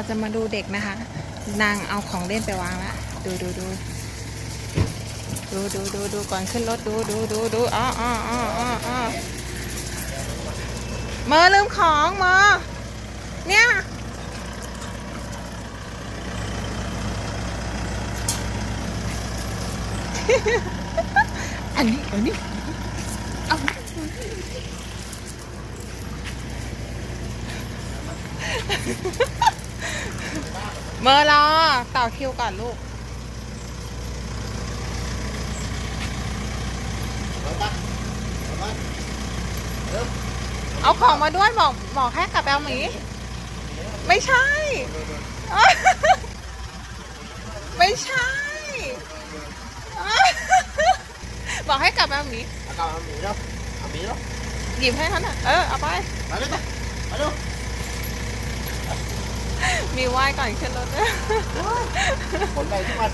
เราจะมาดูเด็กนะคะ นางเอาของเล่นไปวางแล้วดูดูดูดูดูดูดูก่อนขึ้นรถดูดูดูดูอ๋ออ๋ออ๋ออ๋ออ๋อเมอลืมของเมอเนี่ยอันนี้อันนี้เอา เมอรอต่อคิวก่อนลูกเอาของมาด้วยบอกบอกให้กลับไปเอาหมี ไม่ใช่ ไม่ใช่ บอกให้กลับไปเอาหมีเอากลับเอาหมีเนาะเอาหมีเนาะหยิบให้เขาน่ะเออ เอาไปมาเลยมามาดู มีไหว้ก่อนขึ้นรถด้วยคนไปทุกวัน